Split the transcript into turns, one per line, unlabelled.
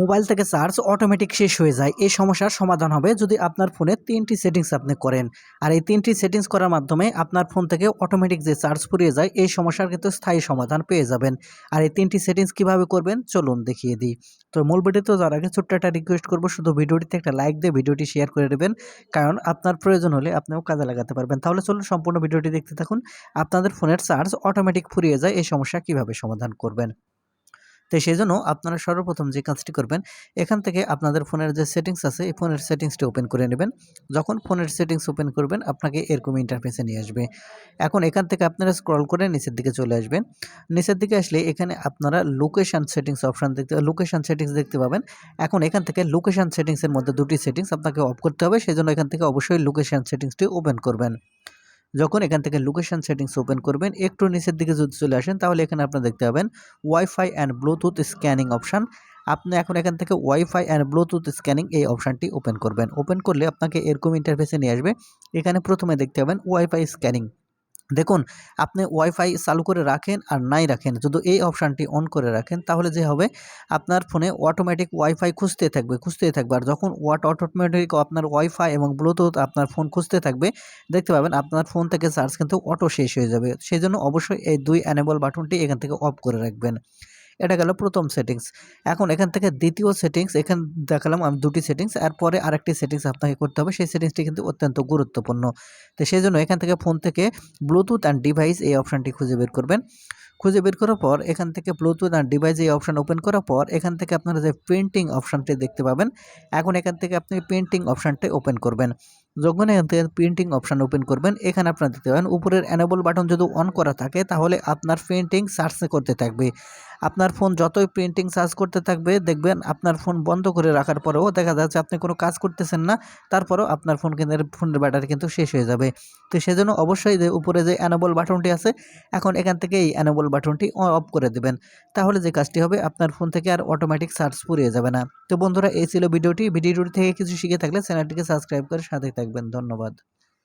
Mobile থেকে charge automatic শেষ হয়ে যায়। এই সমস্যার সমাধান হবে যদি আপনার ফোনে তিনটি সেটিংস আপনি করেন। আর এই তিনটি সেটিংস করার মাধ্যমে আপনার ফোন থেকে অটোমেটিক যে চার্জ ফুরিয়ে যায়, এই সমস্যার কিন্তু স্থায়ী সমাধান পেয়ে যাবেন। আর এই তিনটি সেটিংস কীভাবে করবেন, চলুন দেখিয়ে দিই। তো মূল ভিডিওতে যাওয়ার আগে ছোট্ট একটা রিকোয়েস্ট করব, শুধু ভিডিওটিতে একটা লাইক দিয়ে ভিডিওটি শেয়ার করে দেবেন। কারণ আপনার প্রয়োজন হলে আপনিও কাজে লাগাতে পারবেন। তাহলে চলুন সম্পূর্ণ ভিডিওটি দেখতে থাকুন। আপনাদের ফোনের চার্জ অটোমেটিক ফুরিয়ে যায়, এই সমস্যা কীভাবে সমাধান করবেন? তো সেই জন্য আপনারা সর্বপ্রথম যে কাজটি করবেন, এখান থেকে আপনাদের ফোনের যে সেটিংস আছে, এই ফোনের সেটিংসটি ওপেন করে নেবেন। যখন ফোনের সেটিংস ওপেন করবেন, আপনাকে এরকম ইন্টারফেসে নিয়ে আসবে। এখন এখান থেকে আপনারা স্ক্রল করে নিচের দিকে চলে আসবেন। নিচের দিকে আসলে এখানে আপনারা লোকেশান সেটিংস অপশান দেখতে লোকেশান সেটিংস দেখতে পাবেন। এখন এখান থেকে লোকেশান সেটিংসের মধ্যে দুটি সেটিংস আপনাকে অফ করতে হবে। সেই জন্য এখান থেকে অবশ্যই লোকেশান সেটিংসটি ওপেন করবেন। যখন এখান থেকে লোকেশন সেটিংস ওপেন করবেন, একটু নিচের দিকে যদি চলে আসেন, তাহলে এখানে আপনার দেখতে পাবেন wifi and Bluetooth scanning option আপনি এখন এখান থেকে ওয়াইফাই অ্যান্ড ব্লুটুথ স্ক্যানিং এই অপশানটি ওপেন করবেন। ওপেন করলে আপনাকে এরকম ইন্টারফেসে নিয়ে আসবে। এখানে প্রথমে দেখতে পাবেন ওয়াইফাই স্ক্যানিং দেখুন, আপনি ওয়াইফাই চালু করে রাখেন আর নাই রাখেন। যদি এই অপশানটি অন করে রাখেন, তাহলে যে হবে, আপনার ফোনে অটোমেটিক ওয়াইফাই খুঁজতে থাকবে খুঁজতে থাকবে। আর যখন ওয়াট অটোমেটিক আপনার ওয়াইফাই এবং ব্লুটুথ আপনার ফোন খুঁজতে থাকবে, দেখতে পাবেন আপনার ফোন থেকে চার্জ কিন্তু অটো শেষ হয়ে যাবে। সেই জন্য অবশ্যই এই দুই অ্যানেবল বাটনটি এখান থেকে অফ করে রাখবেন। এটা গেল প্রথম সেটিংস এখন এখান থেকে দ্বিতীয় সেটিংস এখান দেখালাম আমি দুটি সেটিংস এরপরে আরেকটি সেটিংস আপনাকে করতে হবে। সেই সেটিংসটি কিন্তু অত্যন্ত গুরুত্বপূর্ণ। তো সেই জন্য এখান থেকে ফোন থেকে ব্লুটুথ অ্যান্ড ডিভাইস এই অপশানটি খুঁজে বের করবেন। খুঁজে বের করার পর, এখান থেকে ব্লুটুথ অ্যান্ড ডিভাইস এই অপশান ওপেন করার পর, এখান থেকে আপনারা যে প্রিন্টিং অপশানটি দেখতে পাবেন, এখন এখান থেকে আপনি প্রিন্টিং অপশানটি ওপেন করবেন। যখন এখান থেকে প্রিন্টিং অপশান ওপেন করবেন, এখানে আপনারা দেখতে পাবেন, উপরের অ্যানেবল বাটন যদি অন করা থাকে, তাহলে আপনার প্রিন্টিং সার্চ করতে থাকবে। আপনার ফোন যতই প্রিন্টিং সার্চ করতে থাকবে, দেখবেন আপনার ফোন বন্ধ করে রাখার পরেও দেখা যাচ্ছে আপনি কোনো কাজ করতেছেন না, তারপরেও আপনার ফোন কিন্তু ফোনের ব্যাটারি কিন্তু শেষ হয়ে যাবে। তো সেজন্য অবশ্যই যে উপরে যে অ্যানেবল বাটনটি আছে, এখন এখান থেকে এই অ্যানেবল বাটনটি অফ করে দেবেন। তাহলে যে কাজটি হবে, আপনার ফোন থেকে আর অটোমেটিক সার্চ পুড়িয়ে যাবে না। তো বন্ধুরা, এই ছিল ভিডিওটি। ভিডিওটি থেকে কিছু শিখে থাকলে চ্যানেলটিকে সাবস্ক্রাইব করে সাথে থাকবেন ধন্যবাদ।